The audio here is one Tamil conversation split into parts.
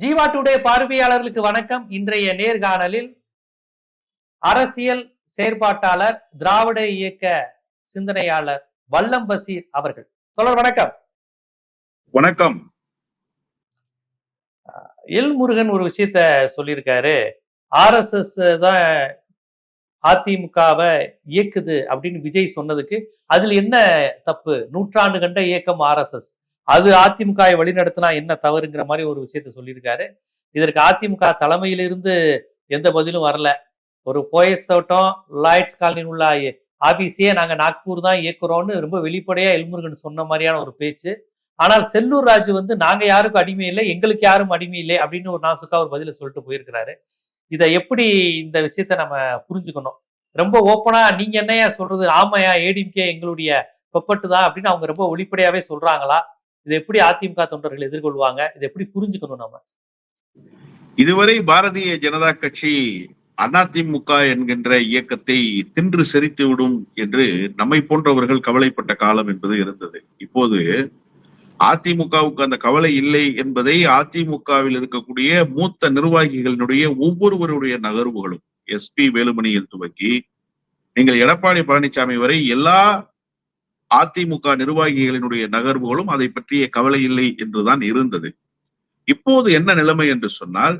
ஜீவா டுடே பார்வையாளர்களுக்கு வணக்கம். இன்றைய நேர்காணலில் அரசியல் செயற்பாட்டாளர் திராவிட இயக்க சிந்தனையாளர் வல்லம் பசீர் அவர்கள். தொடர் வணக்கம். வணக்கம். எல் முருகன் ஒரு விஷயத்த சொல்லியிருக்காரு. ஆர்எஸ்எஸ் தான் அதிமுகவை இயக்குது அப்படின்னு விஜய் சொன்னதுக்கு அதுல என்ன தப்பு? நூற்றாண்டு கண்ட இயக்கம் ஆர்எஸ்எஸ் அது அதிமுகவை வழிநடத்தினா என்ன தவறுங்கிற மாதிரி ஒரு விஷயத்த சொல்லியிருக்காரு. இதற்கு அதிமுக தலைமையிலிருந்து எந்த பதிலும் வரல. ஒரு போயஸ் தோட்டம் லாய்ட்ஸ் காலனியில் உள்ள ஆபீஸையே நாங்கள் நாக்பூர் தான் இயக்குறோம்னு ரொம்ப வெளிப்படையாக எல்முருகன் சொன்ன மாதிரியான ஒரு பேச்சு. ஆனால் செல்லூர் ராஜு வந்து நாங்கள் யாருக்கும் அடிமை இல்லை எங்களுக்கு யாரும் அடிமை இல்லை அப்படின்னு ஒரு நாசுக்கா ஒரு பதில சொல்லிட்டு போயிருக்கிறாரு. இதை எப்படி இந்த விஷயத்த நம்ம புரிஞ்சுக்கணும்? ரொம்ப ஓப்பனா நீங்க என்னையா சொல்றது? ஆமையா ஏடிஎம்கே எங்களுடைய பொப்பட்டு தான் அப்படின்னு அவங்க ரொம்ப வெளிப்படையாவே சொல்றாங்களா? இதை எப்படி அதிமுக தொண்டர்கள் எதிர்கொள்வாங்க? இதை எப்படி புரிஞ்சுக்கணும் நம்ம? இதுவரை பாரதிய ஜனதா கட்சி அதிமுக என்கின்ற இயக்கத்தை தின்று செறித்து விடும் என்று நம்மை போன்றவர்கள் கவலைப்பட்ட காலம் என்பது இருந்தது. இப்போது அதிமுகவுக்கு அந்த கவலை இல்லை என்பதை அதிமுகவில் இருக்கக்கூடிய மூத்த நிர்வாகிகளினுடைய ஒவ்வொருவருடைய நகர்வுகளும் எஸ்பி வேலுமணியில் துவக்கி நீங்கள் எடப்பாடி பழனிசாமி வரை எல்லா அதிமுக நிர்வாகிகளினுடைய நகர்வுகளும் அதை பற்றிய கவலை இல்லை என்றுதான் இருந்தது. இப்போது என்ன நிலைமை என்று சொன்னால்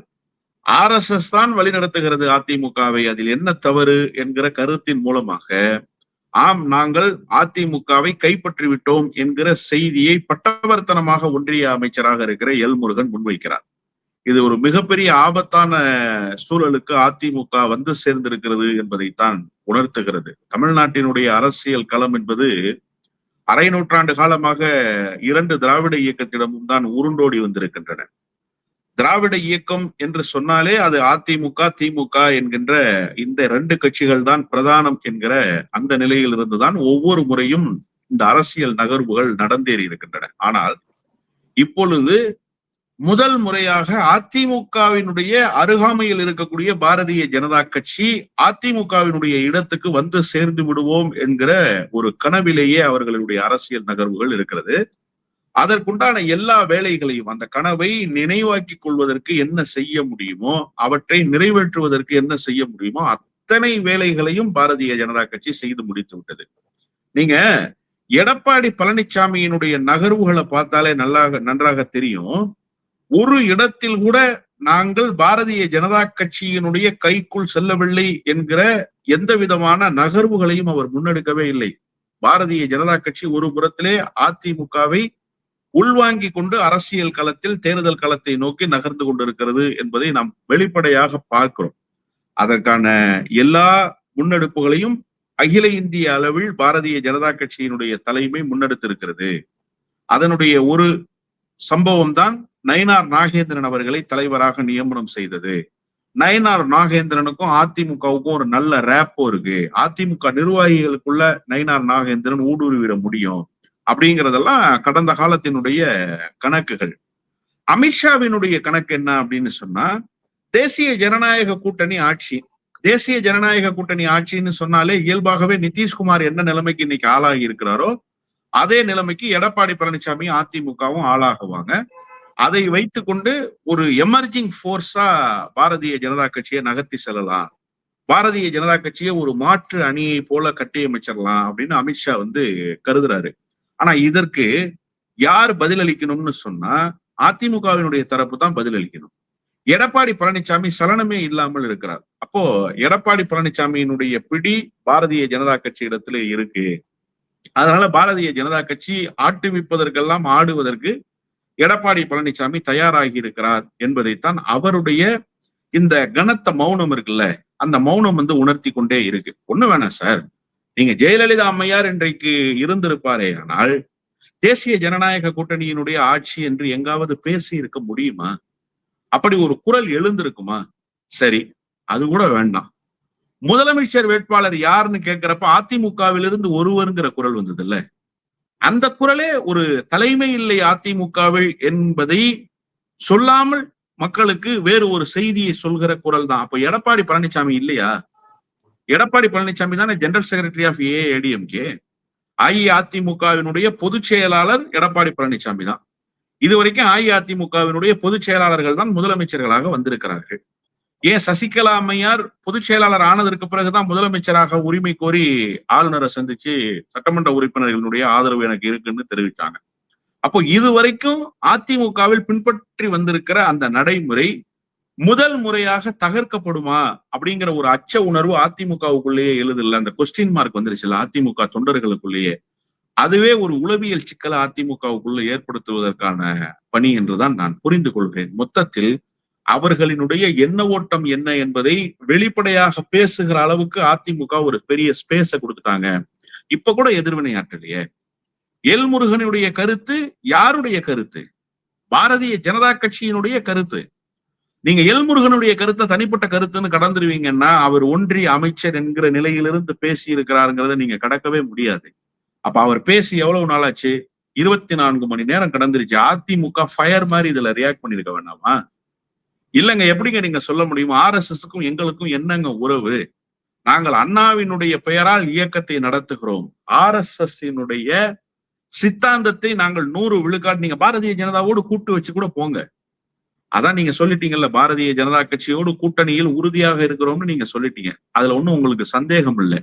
ஆர் எஸ் எஸ் தான் வழிநடத்துகிறது அதிமுகவை. அதில் என்ன தவறு என்கிற கருத்தின் மூலமாக ஆம் நாங்கள் அதிமுகவை கைப்பற்றி விட்டோம் என்கிற செய்தியை பட்டவர்த்தனமாக ஒன்றிய அமைச்சராக இருக்கிற எல் முருகன் முன்வைக்கிறார். இது ஒரு மிகப்பெரிய ஆபத்தான சூழலுக்கு அதிமுக வந்து சேர்ந்திருக்கிறது என்பதைத்தான் உணர்த்துகிறது. தமிழ்நாட்டினுடைய அரசியல் களம் என்பது அரை நூற்றாண்டு காலமாக இரண்டு திராவிட இயக்கத்திடமும் தான் உருண்டோடி வந்திருக்கின்றன. திராவிட இயக்கம் என்று சொன்னாலே அது அதிமுக திமுக என்கின்ற இந்த ரெண்டு கட்சிகள் தான் பிரதானம் என்கிற அந்த நிலையில் இருந்துதான் ஒவ்வொரு முறையும் இந்த அரசியல் நகர்வுகள் நடந்தேறி இருக்கின்றன. ஆனால் இப்பொழுது முதல் முறையாக அதிமுகவினுடைய அருகாமையில் இருக்கக்கூடிய பாரதிய ஜனதா கட்சி அதிமுகவினுடைய இடத்துக்கு வந்து சேர்ந்து விடுவோம் என்கிற ஒரு கனவிலேயே அவர்களுடைய அரசியல் நகர்வுகள் இருக்கிறது. அதற்குண்டான எல்லா வேலைகளையும் அந்த கனவை நினைவாக்கி கொள்வதற்கு என்ன செய்ய முடியுமோ அவற்றை நிறைவேற்றுவதற்கு என்ன செய்ய முடியுமோ அத்தனை வேலைகளையும் பாரதிய ஜனதா கட்சி செய்து முடித்து விட்டது. நீங்க எடப்பாடி பழனிசாமியினுடைய நகர்வுகளை பார்த்தாலே நல்லா நன்றாக தெரியும். ஒரு இடத்தில் கூட நாங்கள் பாரதிய ஜனதா கட்சியினுடைய கைக்குள் செல்லவில்லை என்கிற எந்த விதமான நகர்வுகளையும் அவர் முன்னெடுக்கவே இல்லை. பாரதிய ஜனதா கட்சி ஒரு புறத்திலே அதிமுகவை உள்வாங்கி கொண்டு அரசியல் களத்தில் தேர்தல் களத்தை நோக்கி நகர்ந்து கொண்டிருக்கிறது என்பதை நாம் வெளிப்படையாக பார்க்கிறோம். அதற்கான எல்லா முன்னெடுப்புகளையும் அகில இந்திய அளவில் பாரதிய ஜனதா கட்சியினுடைய தலைமை முன்னெடுத்திருக்கிறது. அதனுடைய ஒரு சம்பவம் தான் நயினார் நாகேந்திரன் அவர்களை தலைவராக நியமனம் செய்தது. நயனார் நாகேந்திரனுக்கும் அதிமுகவுக்கும் ஒரு நல்ல ரேப்போ இருக்கு. அதிமுக நிர்வாகிகளுக்குள்ள நயினார் நாகேந்திரன் ஊடுருவிட முடியும் அப்படிங்கிறதெல்லாம் கடந்த காலத்தினுடைய கணக்குகள். அமித்ஷாவினுடைய கணக்கு என்ன அப்படின்னு சொன்னா தேசிய ஜனநாயக கூட்டணி ஆட்சி. தேசிய ஜனநாயக கூட்டணி ஆட்சின்னு சொன்னாலே இயல்பாகவே நிதிஷ்குமார் என்ன நிலைமைக்கு இன்னைக்கு ஆளாகி இருக்கிறாரோ அதே நிலைமைக்கு எடப்பாடி பழனிசாமி அதிமுகவும் ஆளாகுவாங்க. அதை வைத்து கொண்டு ஒரு எமர்ஜிங் போர்ஸா பாரதிய ஜனதா கட்சியை நகர்த்தி செல்லலாம். பாரதிய ஜனதா கட்சியை ஒரு மாற்று அணியை போல கட்டியமைச்சிடலாம் அப்படின்னு அமித்ஷா வந்து கருதுறாரு. ஆனா இதற்கு யார் பதிலளிக்கணும்னு சொன்னா அதிமுகவினுடைய தரப்பு தான் பதிலளிக்கணும். எடப்பாடி பழனிசாமி சலனமே இல்லாமல் இருக்கிறார். அப்போ எடப்பாடி பழனிசாமியினுடைய பிடி பாரதிய ஜனதா கட்சி இடத்துல இருக்கு. அதனால பாரதிய ஜனதா கட்சி ஆட்டுவிப்பதற்கெல்லாம் ஆடுவதற்கு எடப்பாடி பழனிசாமி தயாராகி இருக்கிறார் என்பதைத்தான் அவருடைய இந்த கனத்த மௌனம் இருக்குல்ல அந்த மௌனம் வந்து உணர்த்தி கொண்டே இருக்கு. ஒண்ணு வேணாம் சார். நீங்க ஜெயலலிதா அம்மையார் இன்றைக்கு இருந்திருப்பாரே ஆனால் தேசிய ஜனநாயக கூட்டணியினுடைய ஆட்சி என்று எங்காவது பேசி இருக்க முடியுமா? அப்படி ஒரு குரல் எழுந்திருக்குமா? சரி அது கூட வேண்டாம். முதலமைச்சர் வேட்பாளர் யாருன்னு கேட்கிறப்ப அதிமுகவிலிருந்து ஒருவருங்கிற குரல் வந்தது இல்ல அந்த குரலே ஒரு தலைமை இல்லை அதிமுகவில் என்பதை சொல்லாமல் மக்களுக்கு வேறு ஒரு செய்தியை சொல்கிற குரல் தான். அப்ப எடப்பாடி பழனிசாமி இல்லையா? எடப்பாடி பழனிசாமி தானே ஜெனரல் செக்ரட்டரி ஆஃப் ஏஏடிஎம்கே அஇஅதிமுகவினுடைய பொதுச் செயலாளர் எடப்பாடி பழனிசாமி தான். இதுவரைக்கும் அஇஅதிமுகவினுடைய பொதுச் செயலாளர்கள் தான் முதலமைச்சர்களாக வந்திருக்கிறார்கள். ஏன் சசிகலா அம்மையார் பொதுச் செயலாளர் ஆனதற்கு பிறகுதான் முதலமைச்சராக உரிமை கோரி ஆளுநரை சந்திச்சு சட்டமன்ற உறுப்பினர்களுடைய ஆதரவு எனக்கு இருக்குன்னு தெரிவித்தாங்க அப்போ இதுவரைக்கும் அதிமுகவில் பின்பற்றி வந்திருக்கிற அந்த நடைமுறை முதல் முறையாக தகர்க்கப்படுமா அப்படிங்கிற ஒரு அச்ச உணர்வு அதிமுகவுக்குள்ளேயே எழுதில்ல. அந்த கொஸ்டின் மார்க் வந்துருச்சுல அதிமுக தொண்டர்களுக்குள்ளேயே. அதுவே ஒரு உளவியல் சிக்கலை அதிமுகவுக்குள்ள ஏற்படுத்துவதற்கான பணி என்றுதான் நான் புரிந்து கொள்கிறேன். மொத்தத்தில் அவர்களினுடைய எண்ண ஓட்டம் என்ன என்பதை வெளிப்படையாக பேசுகிற அளவுக்கு அதிமுக ஒரு பெரிய ஸ்பேஸ கொடுத்துட்டாங்க. இப்ப கூட எதிர்வினை ஆற்றலையே. எல் முருகனுடைய கருத்து யாருடைய கருத்து? பாரதிய ஜனதா கட்சியினுடைய கருத்து. நீங்க எல் முருகனுடைய கருத்தை தனிப்பட்ட கருத்துன்னு கடந்துருவீங்கன்னா அவர் ஒன்றிய அமைச்சர் என்கிற நிலையிலிருந்து பேசி இருக்கிறாருங்கிறத நீங்க கடக்கவே முடியாது. அப்ப அவர் பேசி எவ்வளவு நாளாச்சு? இருபத்தி நான்கு மணி நேரம் கடந்துருச்சு. அதிமுக ஃபயர் மாதிரி இதுல ரியாக்ட் பண்ணிருக்க வேண்டாமா? இல்லங்க எப்படிங்க நீங்க சொல்ல முடியும்? ஆர் எஸ் எஸ்க்கும் எங்களுக்கும் என்னங்க உறவு? நாங்கள் அண்ணாவினுடைய பெயரால் இயக்கத்தை நடத்துகிறோம். ஆர் எஸ் சித்தாந்தத்தை நாங்கள் நூறு விழுக்காடு நீங்க பாரதிய ஜனதாவோடு கூட்டு வச்சு கூட போங்க. அதான் நீங்க சொல்லிட்டீங்கல்ல பாரதிய ஜனதா கட்சியோடு கூட்டணியில் உறுதியாக இருக்கிறோம்னு நீங்க சொல்லிட்டீங்க. அதுல ஒண்ணும் உங்களுக்கு சந்தேகம் இல்லை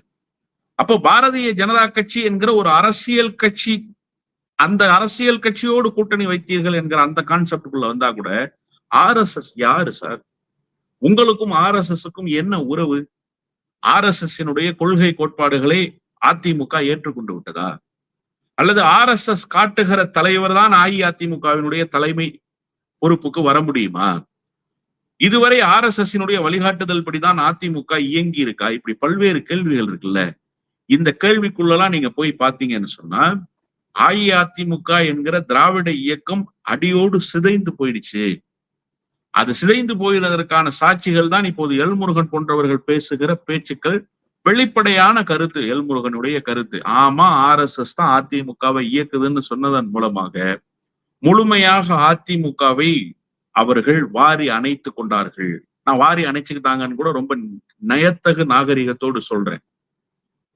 அப்போ பாரதிய ஜனதா கட்சி என்கிற ஒரு அரசியல் கட்சி அந்த அரசியல் கட்சியோடு கூட்டணி வைத்தீர்கள் என்கிற அந்த கான்செப்டுக்குள்ள வந்தா கூட ஆர் எஸ் எஸ் யாரு சார்? உங்களுக்கும் ஆர்எஸ்எஸ்க்கும் எஸ்க்கும் என்ன உறவு? ஆர்எஸ்எஸ்னுடைய கொள்கை கோட்பாடுகளை அதிமுக ஏற்றுக்கொண்டு விட்டதா? அல்லது ஆர்எஸ்எஸ் காட்டுகிற தலைவர் தான் அஇஅதிமுகவினுடைய தலைமை பொறுப்புக்கு வர முடியுமா? இதுவரை ஆர் எஸ் எஸ் வழிகாட்டுதல் படிதான் அதிமுக இயங்கி இருக்கா இப்படி பல்வேறு கேள்விகள் இருக்குல்ல. இந்த கேள்விக்குள்ளலாம் நீங்க போய் பாத்தீங்கன்னு சொன்னா அஇஅதிமுக என்கிற திராவிட இயக்கம் அடியோடு சிதைந்து போயிடுச்சு. அது சிதைந்து போயிருந்ததற்கான சாட்சிகள் தான் இப்போது எல்முருகன் போன்றவர்கள் பேசுகிற பேச்சுக்கள். வெளிப்படையான கருத்து எல்முருகனுடைய கருத்து. ஆமா ஆர் எஸ் எஸ் தான் அதிமுகவை இயக்குதுன்னு சொன்னதன் மூலமாக முழுமையாக அதிமுகவை அவர்கள் வாரி அணைத்து கொண்டார்கள். நான் வாரி அணைச்சுக்கிட்டாங்கன்னு கூட ரொம்ப நயத்தகு நாகரிகத்தோடு சொல்றேன்.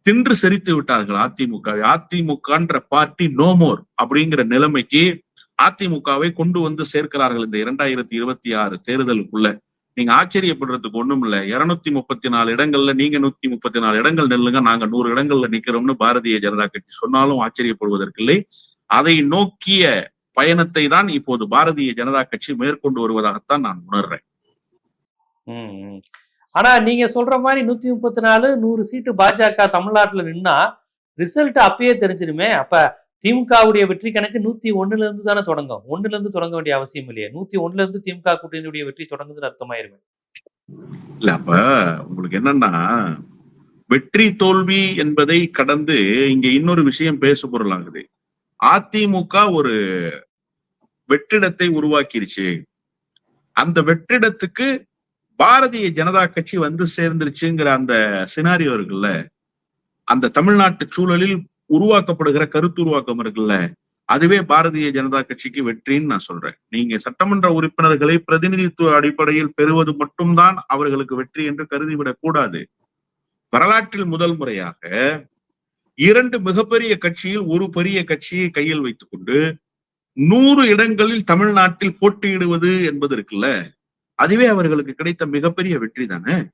தின்று செறித்து விட்டார்கள் அதிமுக அதிமுகன்ற பார்ட்டி நோமோர் அப்படிங்கிற நிலைமைக்கு அதிமுகவை கொண்டு வந்து சேர்க்கிறார்கள் இந்த இரண்டாயிரத்தி இருபத்தி ஆறு தேர்தலுக்குள்ள. நீங்க ஆச்சரியப்படுறதுக்கு ஒண்ணும் இல்ல. இருநூத்தி முப்பத்தி நாலு இடங்கள்ல நீங்க நூத்தி முப்பத்தி நாலு இடங்கள் நெல்லுங்க நாங்க நூறு இடங்கள்ல நிக்கிறோம்னு பாரதிய ஜனதா கட்சி சொன்னாலும் ஆச்சரியப்படுவதற்கில்லை. அதை நோக்கிய பயணத்தை தான் இப்போது பாரதிய ஜனதா கட்சி மேற்கொண்டு வருவதாகத்தான் நான் உணர்றேன். ஆனா நீங்க சொல்ற மாதிரி நூத்தி முப்பத்தி நாலு நூறு சீட்டு பாஜக தமிழ்நாட்டுல நின்னா ரிசல்ட் அப்பயே தெரிஞ்சிருமே. அப்ப திமுகவுடைய வெற்றி கணக்கு நூத்தி ஒன்னுல இருந்து தானே தொடங்கும். ஒன்னுல இருந்து தொடங்க வேண்டிய அவசியம் இல்லையா. நூத்தி ஒன்னுல இருந்து திமுக கூட்டணியுடைய வெற்றி தொடங்குதுன்னு அர்த்தமாயிருமே. இல்ல அப்ப உங்களுக்கு என்னன்னா வெற்றி தோல்வி என்பதை கடந்து இங்க இன்னொரு விஷயம் பேச பொருளாகுது அதிமுக ஒரு வெற்றிடத்தை உருவாக்கிருச்சு. அந்த வெற்றிடத்துக்கு பாரதிய ஜனதா கட்சி வந்து சேர்ந்துருச்சுங்கிற அந்த சினாரியோ இருக்குல்ல அந்த தமிழ்நாட்டு சூழலில் உருவாக்கப்படுகிற கருத்து உருவாக்கம் இருக்குல்ல? அதுவே பாரதிய ஜனதா கட்சிக்கு வெற்றின்னு நான் சொல்றேன். நீங்க சட்டமன்ற உறுப்பினர்களை பிரதிநிதித்துவ அடிப்படையில் பெறுவது மட்டும்தான் அவர்களுக்கு வெற்றி என்று கருதிவிடக் கூடாது. வரலாற்றில் முதல் முறையாக இரண்டு மிகப்பெரிய கட்சியில் ஒரு பெரிய கட்சியை கையில் வைத்துக் கொண்டு நூறு இடங்களில் தமிழ்நாட்டில் போட்டியிடுவது என்பது இருக்குல்ல? அதுவே அவர்களுக்கு கிடைத்த மிகப்பெரிய வெற்றி தானே?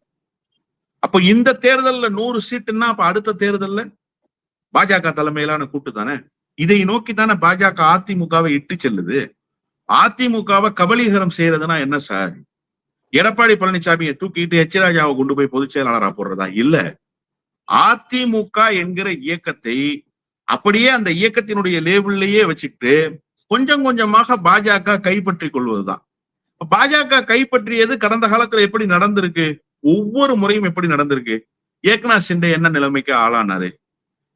அப்போ இந்த தேர்தல்ல நூறு சீட்டுன்னா அப்ப அடுத்த தேர்தல்ல? பாஜக தலைமையிலான கூட்டு தானே? இதை நோக்கி தானே பாஜக அதிமுகவை இட்டு செல்லுது. அதிமுகவை கபலீகரம் செய்யறதுன்னா என்ன சார்? எடப்பாடி பழனிசாமியை தூக்கிட்டு எச் ராஜாவை கொண்டு போய் பொதுச் செயலாளரா போடுறதா? இல்ல. அதிமுக என்கிற இயக்கத்தை அப்படியே அந்த இயக்கத்தினுடைய லேபிள்லயே வச்சுக்கிட்டு கொஞ்சம் கொஞ்சமாக பாஜக கைப்பற்றி கொள்வதுதான். பாஜக கைப்பற்றியது கடந்த காலத்துல எப்படி நடந்திருக்கு? ஒவ்வொரு முறையும் எப்படி நடந்திருக்கு? ஏக்நாத் சிண்டே என்ன நிலைமைக்கு ஆளானாரு?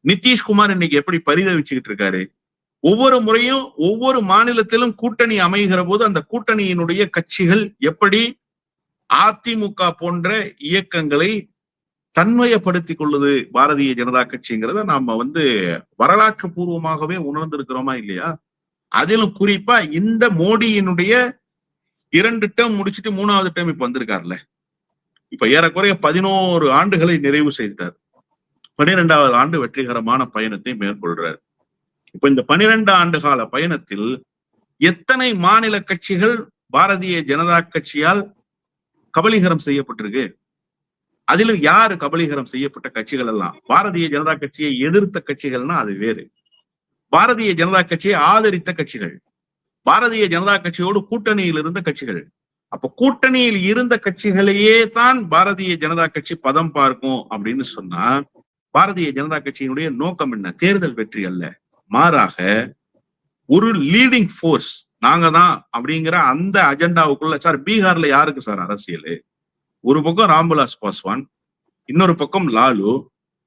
நிதிஷ்குமார் இன்னைக்கு எப்படி பரிதவிச்சுக்கிட்டு இருக்காரு ஒவ்வொரு முறையும் ஒவ்வொரு மாநிலத்திலும் கூட்டணி அமைகிற போது அந்த கூட்டணியினுடைய கட்சிகள் எப்படி அதிமுக போன்ற இயக்கங்களை தன்மயப்படுத்திக் கொள்ளுது பாரதிய ஜனதா கட்சிங்கிறத நாம வந்து வரலாற்று பூர்வமாகவே உணர்ந்திருக்கிறோமா இல்லையா? அதிலும் குறிப்பா இந்த மோடியினுடைய இரண்டு டேர்ம் முடிச்சுட்டு மூணாவது டேர்ம் இப்ப வந்திருக்காருல்ல. இப்ப ஏறக்குறைய பதினோரு ஆண்டுகளை நிறைவு செய்தார் பனிரெண்டாவது ஆண்டு வெற்றிகரமான பயணத்தை மேற்கொள்றார். இப்ப இந்த பனிரெண்டு ஆண்டு கால பயணத்தில் எத்தனை மாநில கட்சிகள் பாரதிய ஜனதா கட்சியால் கபலீகரம் செய்யப்பட்டிருக்கு? அதிலும் யாரு கபலீகரம் செய்யப்பட்ட கட்சிகள் எல்லாம் பாரதிய ஜனதா கட்சியை எதிர்த்த கட்சிகள்னா அது வேறு. பாரதிய ஜனதா கட்சியை ஆதரித்த கட்சிகள். பாரதிய ஜனதா கட்சியோடு கூட்டணியில் இருந்த கட்சிகள். அப்ப கூட்டணியில் இருந்த கட்சிகளையே தான் பாரதிய ஜனதா கட்சி பதம் பார்க்கும் அப்படின்னு சொன்னா பாரதிய ஜனதா கட்சியினுடைய நோக்கம் என்ன? தேர்தல் வெற்றி அல்ல. மாறாக ஒரு லீடிங் ஃபோர்ஸ் நாங்க தான் அப்படிங்கிற அந்த அஜெண்டாவுக்குள்ள சார் பீகார்ல யாருக்கு சார் அரசியல்? ஒரு பக்கம் ராம்விலாஸ் பாஸ்வான் இன்னொரு பக்கம் லாலு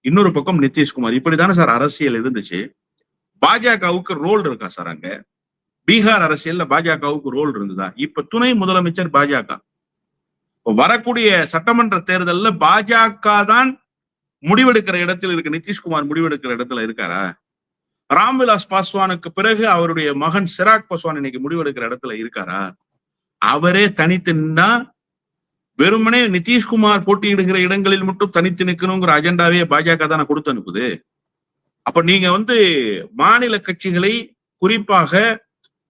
இன்னொரு பக்கம் நிதிஷ்குமார். இப்படிதானே சார் அரசியல் இருந்துச்சு? பாஜகவுக்கு ரோல் இருக்கா சார் அங்க? பீகார் அரசியல்ல பாஜகவுக்கு ரோல் இருந்ததா? இப்ப துணை முதலமைச்சர் பாஜக. வரக்கூடிய சட்டமன்ற தேர்தல்ல பாஜக தான் முடிவெடுக்கிற இடத்தில் இருக்க நிதிஷ்குமார் முடிவெடுக்கிற இடத்துல இருக்காரா? ராம்விலாஸ் பாஸ்வானுக்கு பிறகு அவருடைய மகன் சிராக் பாஸ்வான் இன்னைக்கு முடிவெடுக்கிற இடத்துல இருக்காரா? அவரே தனித்து நின்னா வெறுமனே நிதிஷ்குமார் போட்டியிடுகிற இடங்களில் மட்டும் தனித்து நிற்கணுங்கிற அஜெண்டாவே பாஜக தானே கொடுத்து அனுப்புது. அப்ப நீங்க வந்து மாநில கட்சிகளை குறிப்பாக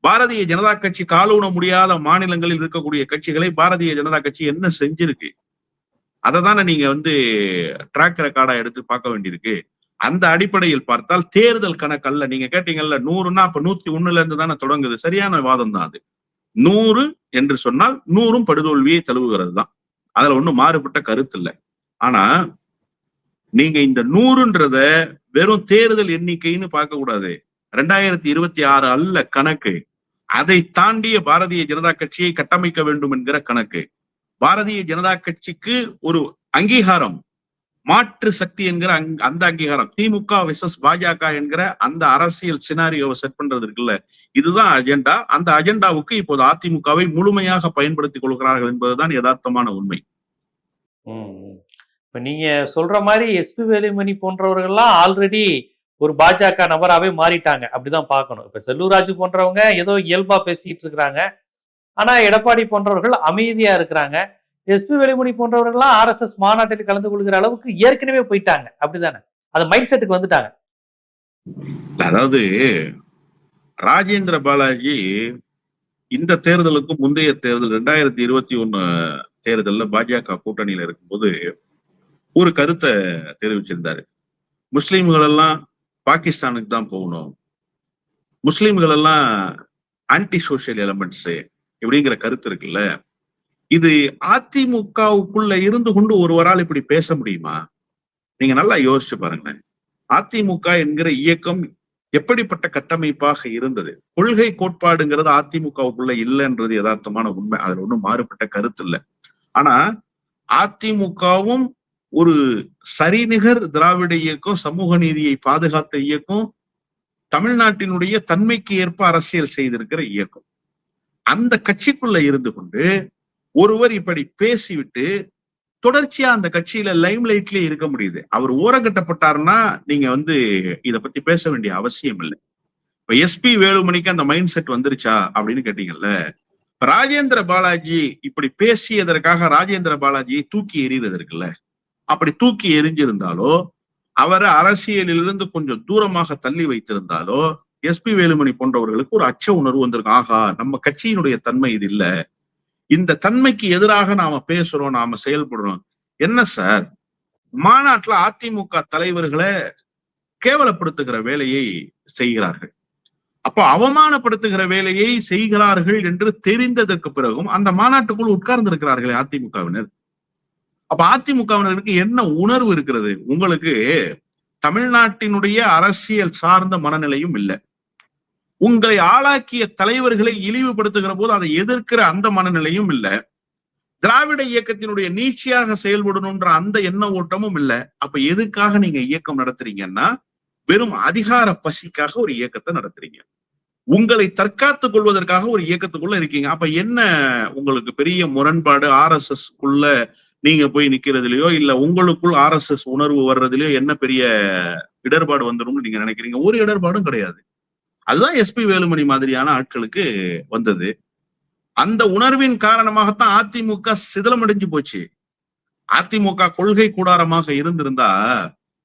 பாரதிய ஜனதா கட்சி காலூன முடியாத மாநிலங்களில் இருக்கக்கூடிய கட்சிகளை பாரதிய ஜனதா கட்சி என்ன செஞ்சிருக்கு? அதை தானே நீங்க வந்து ட்ராக் ரெக்கார்டா எடுத்து பார்க்க வேண்டியிருக்கு. அந்த அடிப்படையில் பார்த்தால் தேர்தல் கணக்கல்ல நீங்க கேட்டீங்கல்ல நூறுன்னா அப்ப நூத்தி ஒண்ணுல இருந்து தானே தொடங்குது. சரியான வாதம் தான் அது. நூறு என்று சொன்னால் நூறும் படுதோல்வியை தழுவுகிறது தான். அதுல ஒன்றும் மாறுபட்ட கருத்து இல்லை. ஆனா நீங்க இந்த நூறுன்றத வெறும் தேர்தல் எண்ணிக்கைன்னு பார்க்க கூடாது. ரெண்டாயிரத்தி இருபத்தி ஆறு அல்ல கணக்கு. அதை தாண்டிய பாரதிய ஜனதா கட்சியை கட்டமைக்க வேண்டும் என்கிற கணக்கு. பாரதிய ஜனதா கட்சிக்கு ஒரு அங்கீகாரம் மாற்று சக்தி என்கிற அங்- அந்த அங்கீகாரம் திமுக விசஸ் பாஜக என்கிற அந்த அரசியல் சினாரியோவை செட் பண்றது இருக்குல்ல இதுதான் அஜெண்டா அந்த அஜெண்டாவுக்கு இப்போது அதிமுகவை முழுமையாக பயன்படுத்திக் கொள்கிறார்கள் என்பதுதான் யதார்த்தமான உண்மை. இப்ப நீங்க சொல்ற மாதிரி எஸ்பி வேலுமணி போன்றவர்கள்லாம் ஆல்ரெடி ஒரு பாஜக நபராகவே மாறிட்டாங்க. அப்படிதான் பார்க்கணும். இப்ப செல்லூராஜு போன்றவங்க ஏதோ இயல்பா பேசிட்டு இருக்கிறாங்க. ஆனா எடப்பாடி போன்றவர்கள் அமைதியா இருக்கிறாங்க. எஸ்பி வேலுமணி போன்றவர்கள்லாம் ஆர்எஸ்எஸ் மாநாட்டில் கலந்து கொள்கிற அளவுக்கு ஏற்கனவே போயிட்டாங்க. அப்படிதானே? அது மைண்ட் செட்டுக்கு வந்துட்டாங்க. அதாவது ராஜேந்திர பாலாஜி இந்த தேர்தலுக்கும் முந்தைய தேர்தல் ரெண்டாயிரத்தி இருபத்தி ஒண்ணு தேர்தல்ல பாஜக கூட்டணியில இருக்கும்போது ஒரு கருத்தை தெரிவிச்சிருந்தாரு. முஸ்லீம்கள் எல்லாம் பாகிஸ்தானுக்கு தான் போகணும். முஸ்லீம்கள் எல்லாம் ஆன்டி சோசியல் எலமெண்ட்ஸு இப்படிங்கிற கருத்து இருக்குல்ல? இது அதிமுகவுக்குள்ள இருந்து கொண்டு ஒருவரால் இப்படி பேச முடியுமா? நீங்க நல்லா யோசிச்சு பாருங்களேன். அதிமுக என்கிற இயக்கம் எப்படிப்பட்ட கட்டமைப்பாக இருந்தது? கொள்கை கோட்பாடுங்கிறது அதிமுகவுக்குள்ள இல்லைன்றது யதார்த்தமான உண்மை. அதுல ஒண்ணும் மாறுபட்ட கருத்து இல்லை. ஆனா அதிமுகவும் ஒரு சரிநிகர் திராவிட இயக்கம் சமூக நீதியை பாதுகாத்த இயக்கம் தமிழ்நாட்டினுடைய தன்மைக்கு ஏற்ப அரசியல் செய்திருக்கிற இயக்கம். அந்த கட்சிக்குள்ள இருந்து கொண்டு ஒருவர் இப்படி பேசிவிட்டு தொடர்ச்சியா அந்த கட்சியில லைம் லைட்லயே இருக்க முடியுது. அவர் ஓரங்கட்டப்பட்டாருன்னா நீங்க வந்து இத பத்தி பேச வேண்டிய அவசியம் இல்லை. இப்ப எஸ்பி வேலுமணிக்கு அந்த மைண்ட் செட் வந்துருச்சா அப்படின்னு கேட்டீங்கல்ல? ராஜேந்திர பாலாஜி இப்படி பேசியதற்காக ராஜேந்திர பாலாஜியை தூக்கி எறிகிறது இருக்குல்ல? அப்படி தூக்கி எரிஞ்சிருந்தாலோ அவரை அரசியலிலிருந்து கொஞ்சம் தூரமாக தள்ளி வைத்திருந்தாலோ எஸ்பி வேலுமணி போன்றவர்களுக்கு ஒரு அச்ச உணர்வு வந்திருக்கு. ஆகா நம்ம கட்சியினுடைய தன்மை இது இல்ல. இந்த தன்மைக்கு எதிராக நாம பேசுறோம் நாம செயல்படுறோம். என்ன சார்? மாநாட்டுல அதிமுக தலைவர்களை கேவலப்படுத்துகிற வேலையை செய்கிறார்கள். அப்போ அவமானப்படுத்துகிற வேலையை செய்கிறார்கள் என்று தெரிந்ததற்கு பிறகும் அந்த மாநாட்டுக்குள் உட்கார்ந்து இருக்கிறார்களே அதிமுகவினர். அப்ப அதிமுகவினருக்கு என்ன உணர்வு இருக்கிறது? உங்களுக்கு தமிழ்நாட்டினுடைய அரசியல் சார்ந்த மனநிலையும் இல்லை. உங்களை ஆளாக்கிய தலைவர்களை இழிவுபடுத்துகிற போது அதை எதிர்க்கிற அந்த மனநிலையும் இல்லை. திராவிட இயக்கத்தினுடைய நீட்சியாக செயல்படணும்ன்ற அந்த எண்ண ஓட்டமும் இல்லை. அப்ப எதுக்காக நீங்க இயக்கம் நடத்துறீங்கன்னா வெறும் அதிகார பசிக்காக ஒரு இயக்கத்தை நடத்துறீங்க. உங்களை தற்காத்துக் கொள்வதற்காக ஒரு இயக்கத்துக்குள்ள இருக்கீங்க. அப்ப என்ன உங்களுக்கு பெரிய முரண்பாடு? ஆர் எஸ் எஸ் குள்ள நீங்க போய் நிக்கிறதுலயோ இல்ல உங்களுக்குள் ஆர் எஸ் எஸ் உணர்வு வர்றதுலயோ என்ன பெரிய இடர்பாடு வந்துடும் நீங்க நினைக்கிறீங்க? ஒரு இடர்பாடும் கிடையாது. அதுதான் எஸ்பி வேலுமணி மாதிரியான ஆட்களுக்கு வந்தது. அந்த உணர்வின் காரணமாகத்தான் அதிமுக சிதலமடைஞ்சு போச்சு. அதிமுக கொள்கை கூடாரமாக இருந்திருந்தா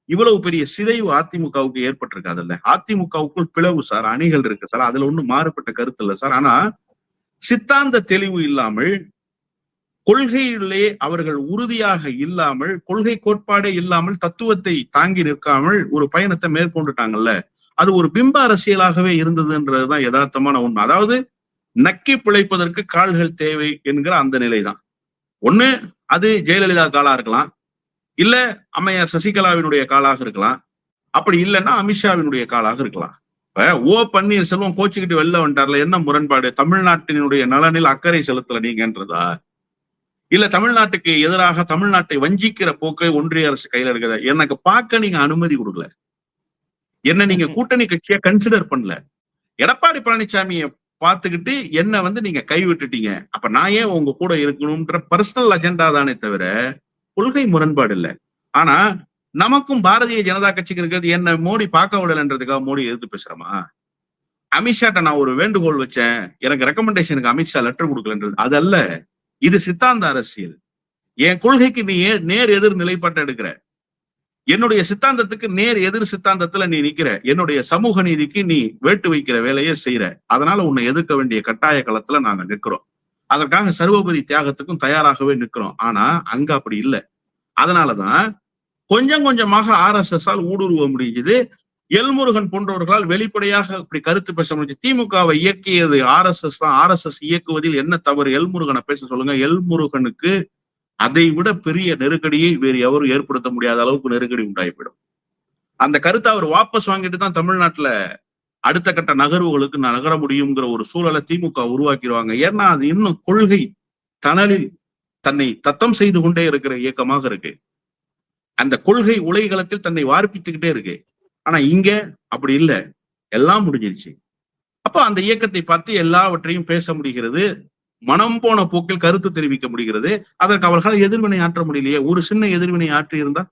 இவ்வளவு பெரிய சிதைவு அதிமுகவுக்கு ஏற்பட்டிருக்காதுல்ல. அதிமுகவுக்குள் பிளவு சார் அணிகள் இருக்கு சார் அதுல ஒண்ணும் மாறுபட்ட கருத்து இல்ல சார். ஆனா சித்தாந்த தெளிவு இல்லாமல் கொள்கையிலே அவர்கள் உறுதியாக இல்லாமல் கொள்கை கோட்பாடே இல்லாமல் தத்துவத்தை தாங்கி நிற்காமல் ஒரு பயணத்தை மேற்கொண்டுட்டாங்கல்ல. அது ஒரு பிம்ப அரசியலாகவே இருந்ததுன்றதுதான் யதார்த்தமான உண்மை. அதாவது நக்கி பிழைப்பதற்கு கால்கள் தேவை என்கிற அந்த நிலைதான். ஒண்ணு அது ஜெயலலிதா காலா இருக்கலாம். இல்ல அம்மையார் சசிகலாவினுடைய காலாக இருக்கலாம். அப்படி இல்லைன்னா அமித்ஷாவினுடைய காலாக இருக்கலாம். இப்ப ஓ பன்னீர்செல்வம் கோச்சுக்கிட்டு வெளில வந்துட்டார்ல என்ன முரண்பாடு? தமிழ்நாட்டினுடைய நலனில் அக்கறை செலுத்தல நீங்கன்றதா? இல்ல தமிழ்நாட்டுக்கு எதிராக தமிழ்நாட்டை வஞ்சிக்கிற போக்கை ஒன்றிய அரசு கையில இருக்கிறதா எனக்கு பார்க்க நீங்க அனுமதி கொடுக்கல. என்ன நீங்க கூட்டணி கட்சியா கன்சிடர் பண்ணல. எடப்பாடி பழனிசாமியை பார்த்துக்கிட்டு என்ன வந்து நீங்க கைவிட்டுட்டீங்க. அப்ப நான் ஏன் உங்க கூட இருக்கணும்ன்ற பர்சனல் அஜெண்டா தானே தவிர கொள்கை முரண்பாடு இல்லை. ஆனா நமக்கும் பாரதிய ஜனதா கட்சிக்கு இருக்கிறது என்ன மோடி பார்க்க விடலன்றதுக்காக மோடி எதிர்த்து பேசுறமா? அமித்ஷாட்ட நான் ஒரு வேண்டுகோள் வச்சேன். எனக்கு ரெக்கமெண்டேஷனுக்கு அமித்ஷா லெட்டர் கொடுக்கலன்றது அதல்ல. இது சித்தாந்த அரசியல். என் கொள்கைக்கு நீ ஏ- நேர் எதிர் நிலைப்பாட்டை எடுக்கிற? என்னுடைய சித்தாந்தத்துக்கு நேர் எதிர் சித்தாந்தத்துல நீ நிக்கிற. என்னுடைய சமூக நீதிக்கு நீ வேட்டு வைக்கிற வேலையை செய்யற அதனால உன்னை எதிர்க்க வேண்டிய கட்டாய களத்துல நாங்க நிக்கிறோம். அதற்காக சர்வபதி தியாகத்துக்கும் தயாராகவே நிக்கிறோம். ஆனா அங்க அப்படி இல்லை. அதனாலதான் கொஞ்சம் கொஞ்சமாக ஆர் எஸ் எஸ் ஆல் ஊடுருவ முடிஞ்சது. எல்முருகன் போன்றவர்களால் வெளிப்படையாக இப்படி கருத்து பேச முடிஞ்சு திமுகவை இயக்கியது ஆர் எஸ் எஸ் தான். ஆர் எஸ் எஸ் இயக்குவதில் என்ன தவறு? எல்முருகனை பேச சொல்லுங்க. எல்முருகனுக்கு அதை விட பெரிய நெருக்கடியை வேறு எவரும் ஏற்படுத்த முடியாத அளவுக்கு நெருக்கடி உண்டாகிவிடும் அந்த கருத்தை அவர் வாபஸ் வாங்கிட்டு தான் தமிழ்நாட்டுல அடுத்த கட்ட நகர்வுகளுக்கு நகர முடியுங்கிற ஒரு சூழலை திமுக உருவாக்கிடுவாங்க. ஏன்னா அது இன்னும் கொள்கை தணலில் தன்னை தத்தம் செய்து கொண்டே இருக்கிற இயக்கமாக இருக்கு. அந்த கொள்கை உலைகளத்தில் தன்னை வார்ப்பித்துக்கிட்டே இருக்கு. ஆனா இங்க அப்படி இல்லை. எல்லாம் முடிஞ்சிருச்சு. அப்போ அந்த இயக்கத்தை பார்த்து எல்லாவற்றையும் பேச முடிகிறது. மனம் போன போக்கில் கருத்து தெரிவிக்க முடிகிறது. அதற்கு அவர்களால் எதிர்வினை ஆற்ற முடியலையே. ஒரு சின்ன எதிர்வினை ஆற்றி இருந்தா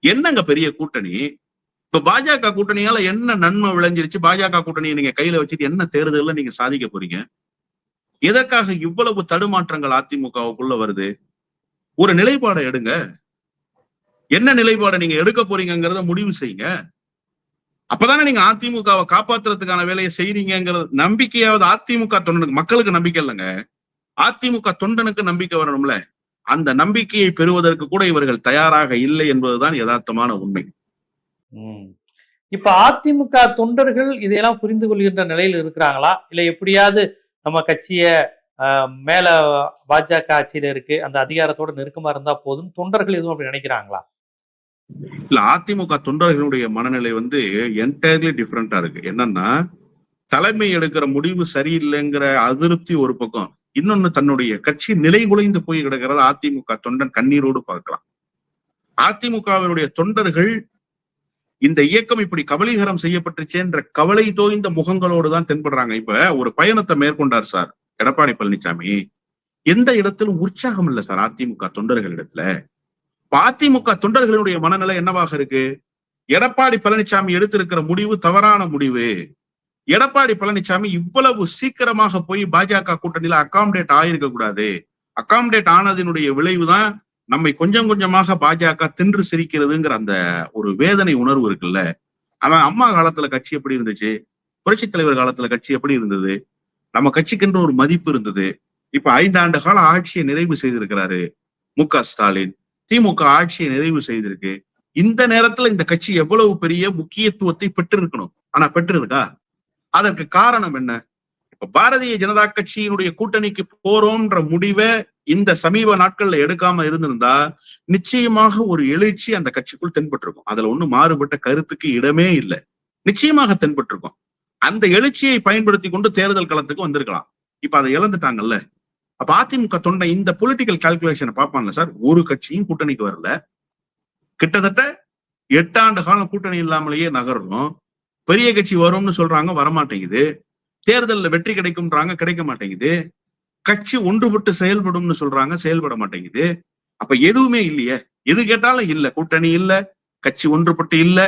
என்னங்க பெரிய கூட்டணி? இப்ப பாஜக கூட்டணியால என்ன நன்மை விளைஞ்சிருச்சு? பாஜக கூட்டணியை நீங்க கையில வச்சுட்டு என்ன தேர்தலில் நீங்க சாதிக்க போறீங்க? எதற்காக இவ்வளவு தடுமாற்றங்கள் அதிமுகவுக்குள்ள வருது? ஒரு நிலைப்பாடை எடுங்க. என்ன நிலைப்பாடை நீங்க எடுக்க போறீங்கிறத முடிவு செய்யுங்க. அப்பதானே நீங்க அதிமுகவை காப்பாத்துறதுக்கான வேலையை செய்யறீங்கிற நம்பிக்கையாவது அதிமுக தொண்டனுக்கு மக்களுக்கு நம்பிக்கை இல்லைங்க. அதிமுக தொண்டனுக்கு நம்பிக்கை வரணும்ல. அந்த நம்பிக்கையை பெறுவதற்கு கூட இவர்கள் தயாராக இல்லை என்பதுதான் யதார்த்தமான உண்மை. இப்ப அதிமுக தொண்டர்கள் இதையெல்லாம் புரிந்து கொள்கின்ற நிலையில் இருக்கிறாங்களா? இல்ல எப்படியாவது நம்ம கட்சிய மேல பாஜக ஆட்சியில இருக்கு அந்த அதிகாரத்தோட நெருக்கமா இருந்தா போதும் தொண்டர்கள் எதுவும் அப்படி நினைக்கிறாங்களா? இல்ல அதிமுக தொண்டர்களுடைய மனநிலை வந்து என்டையர்லி டிஃப்ரெண்டா இருக்கு. என்னன்னா தலைமை எடுக்கிற முடிவு சரியில்லைங்கிற அதிருப்தி ஒரு பக்கம். இன்னொன்னு தன்னுடைய கட்சி நிலை குலைந்து போய் கிடக்கிறத அதிமுக தொண்டன் கண்ணீரோடு பார்க்கலாம். அதிமுகவினுடைய தொண்டர்கள் இந்த இயக்கம் இப்படி கபலீகரம் செய்யப்பட்டுச்சேன்ற கவலை தோய்ந்த முகங்களோடு தான் தென்படுறாங்க. இப்ப ஒரு பயணத்தை மேற்கொண்டார் சார் எடப்பாடி பழனிசாமி எந்த இடத்திலும் உற்சாகம் இல்லை சார் அதிமுக தொண்டர்கள் இடத்துல. அதிமுக தொண்டர்களுடைய மனநிலை என்னவாக இருக்கு? எடப்பாடி பழனிசாமி எடுத்திருக்கிற முடிவு தவறான முடிவு. எடப்பாடி பழனிசாமி இவ்வளவு சீக்கிரமாக போய் பாஜக கூட்டணியில அகாமடேட் ஆயிருக்க கூடாது. அகாமடேட் ஆனதினுடைய விளைவுதான் நம்மை கொஞ்சம் கொஞ்சமாக பாஜக தின்று சிரிக்கிறதுங்கிற அந்த ஒரு வேதனை உணர்வு இருக்குல்ல. அவன் அம்மா காலத்துல கட்சி எப்படி இருந்துச்சு? புரட்சி தலைவர் காலத்துல கட்சி எப்படி இருந்தது? நம்ம கட்சிக்குன்ற ஒரு மதிப்பு இருந்தது. இப்ப ஐந்தாண்டு கால ஆட்சியை நிறைவு செய்திருக்கிறாரு மு க ஸ்டாலின். திமுக ஆட்சியை நிறைவு செய்திருக்கு. இந்த நேரத்துல இந்த கட்சி எவ்வளவு பெரிய முக்கியத்துவத்தை பெற்றிருக்கணும்? ஆனா பெற்றிருக்கா? அதற்கு காரணம் என்ன? இப்ப பாரதிய ஜனதா கட்சியினுடைய கூட்டணிக்கு போறோம்ன்ற முடிவை இந்த சமீப நாட்கள்ல எடுக்காம இருந்திருந்தா நிச்சயமாக ஒரு எழுச்சி அந்த கட்சிக்குள் தென்பட்டிருக்கும். அதுல ஒண்ணும் மாறுபட்ட கருத்துக்கு இடமே இல்லை. நிச்சயமாக தென்பட்டிருக்கும். அந்த எழுச்சியை பயன்படுத்தி கொண்டு தேர்தல் களத்துக்கு வந்திருக்கலாம். இப்ப அதை இழந்துட்டாங்கல்ல? அப்ப அதிமுக தொண்டை இந்த பொலிட்டிக்கல் கால்குலேஷனை பார்ப்பான்ல சார்? ஒரு கட்சியும் கூட்டணிக்கு வரல. கிட்டத்தட்ட எட்டாண்டு காலம் கூட்டணி இல்லாமலேயே நகரணும். பெரிய கட்சி வரும்னு சொல்றாங்க வரமாட்டேங்குது. தேர்தல்ல வெற்றி கிடைக்கும்ன்றாங்க கிடைக்க மாட்டேங்குது. கட்சி ஒன்றுபட்டு செயல்படும்னு சொல்றாங்க செயல்பட மாட்டேங்குது. அப்ப எதுவுமே இல்லையே? எது கேட்டாலும் இல்ல. கூட்டணி இல்ல கட்சி ஒன்றுபட்டு இல்ல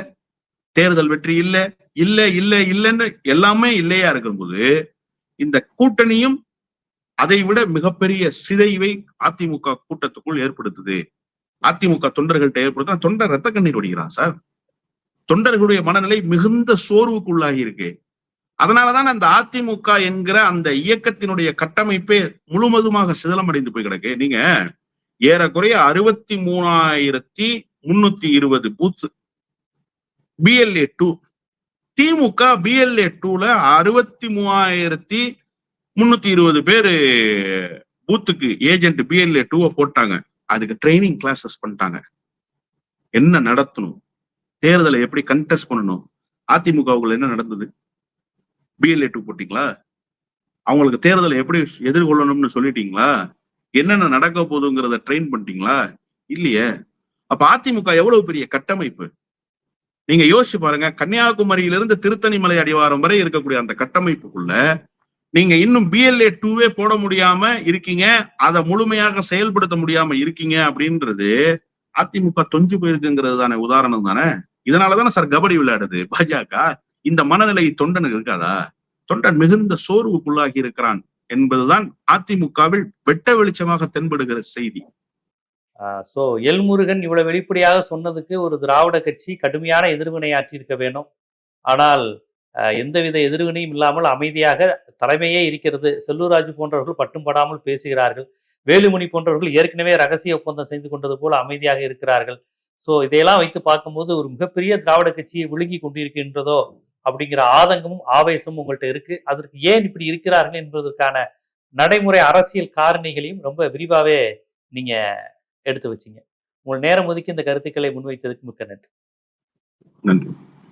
தேர்தல் வெற்றி இல்ல இல்ல இல்ல இல்லைன்னு எல்லாமே இல்லையா இருக்கும்போது இந்த கூட்டணியும் அதை விட மிகப்பெரிய சிதைவை அதிமுக கூட்டத்துக்குள் ஏற்படுத்துது. அதிமுக தொண்டர்கள்ட்ட ஏற்படுத்த தொண்டர் ரத்த கண்ணீர் வடிக்கிறான் சார். தொண்டர்களுடைய மனநிலை மிகுந்த சோர்வுக்குள்ளாகி இருக்கு. அதனாலதான் அந்த அதிமுக என்கிற அந்த இயக்கத்தினுடைய கட்டமைப்பே முழுவதுமாக சிதலமடைந்து போய் கிடக்கு. நீங்க ஏறக்குறைய அறுபத்தி மூணாயிரத்தி முன்னூத்தி இருபது booth BLA two DMK BLA டூல அறுபத்தி மூவாயிரத்தி முன்னூத்தி இருபது பேரு பூத்துக்கு ஏஜென்ட் பிஎல்ஏ டூவை போட்டாங்க. அதுக்கு ட்ரைனிங் கிளாஸஸ் பண்ணிட்டாங்க. என்ன நடத்தணும்? தேர்தலை எப்படி கண்டெஸ்ட் பண்ணணும்? அதிமுகவுக்குள்ள என்ன நடந்தது? பிஎல்ஏ டூ போட்டிங்களா? அவங்களுக்கு தேர்தலை எப்படி எதிர்கொள்ளணும்னு சொல்லிட்டீங்களா? என்னென்ன நடக்க போகுதுங்கிறத ட்ரெயின் பண்ணிட்டீங்களா? இல்லையே. அப்ப அதிமுக எவ்வளவு பெரிய கட்டமைப்பு? நீங்க யோசிச்சு பாருங்க. கன்னியாகுமரியிலிருந்து திருத்தணிமலை அடிவாரம் வரை இருக்கக்கூடிய அந்த கட்டமைப்புக்குள்ள நீங்க இன்னும் பிஎல்ஏ டூவே போட முடியாம இருக்கீங்க. அதை முழுமையாக செயல்படுத்த முடியாம இருக்கீங்க அப்படின்றது அதிமுக தொஞ்சு போயிருக்குங்கிறது தானே உதாரணம் தானே? இதனாலதானே சார் கபடி விளையாடுது பாஜக. இந்த மனநிலை தொண்டனுக்கு இருக்காதா? தொண்டன் மிகுந்த சோர்வுக்குள்ளாகி இருக்கிறான் என்பதுதான் அதிமுகவில் வெட்ட வெளிச்சமாக தென்படுகிற செய்தி. ஸோ எல்முருகன் இவ்வளவு வெளிப்படையாக சொன்னதுக்கு ஒரு திராவிட கட்சி கடுமையான எதிர்வினை ஆற்றியிருக்க வேணும் ஆனால் எந்தவித எதிர்வினையும் இல்லாமல் அமைதியாக தலைமையே இருக்கிறது. செல்லூராஜு போன்றவர்கள் பட்டும் படாமல் பேசுகிறார்கள். வேலுமணி போன்றவர்கள் ஏற்கனவே ரகசிய ஒப்பந்தம் செய்து கொண்டது போல அமைதியாக இருக்கிறார்கள். ஸோ இதையெல்லாம் வைத்து பார்க்கும்போது ஒரு மிகப்பெரிய திராவிட கட்சியை விழுங்கி கொண்டிருக்கின்றதோ அப்படிங்கிற ஆதங்கமும் ஆவேசமும் உங்கள்கிட்ட இருக்கு. அதற்கு ஏன் இப்படி இருக்கிறார்கள் என்பதற்கான நடைமுறை அரசியல் காரணிகளையும் ரொம்ப விரிவாகவே நீங்க எடுத்து வச்சிங்க. உங்கள் நேரம் ஒதுக்கி இந்த கருத்துக்களை முன்வைத்ததுக்கு மிக்க நன்றி. நன்றி.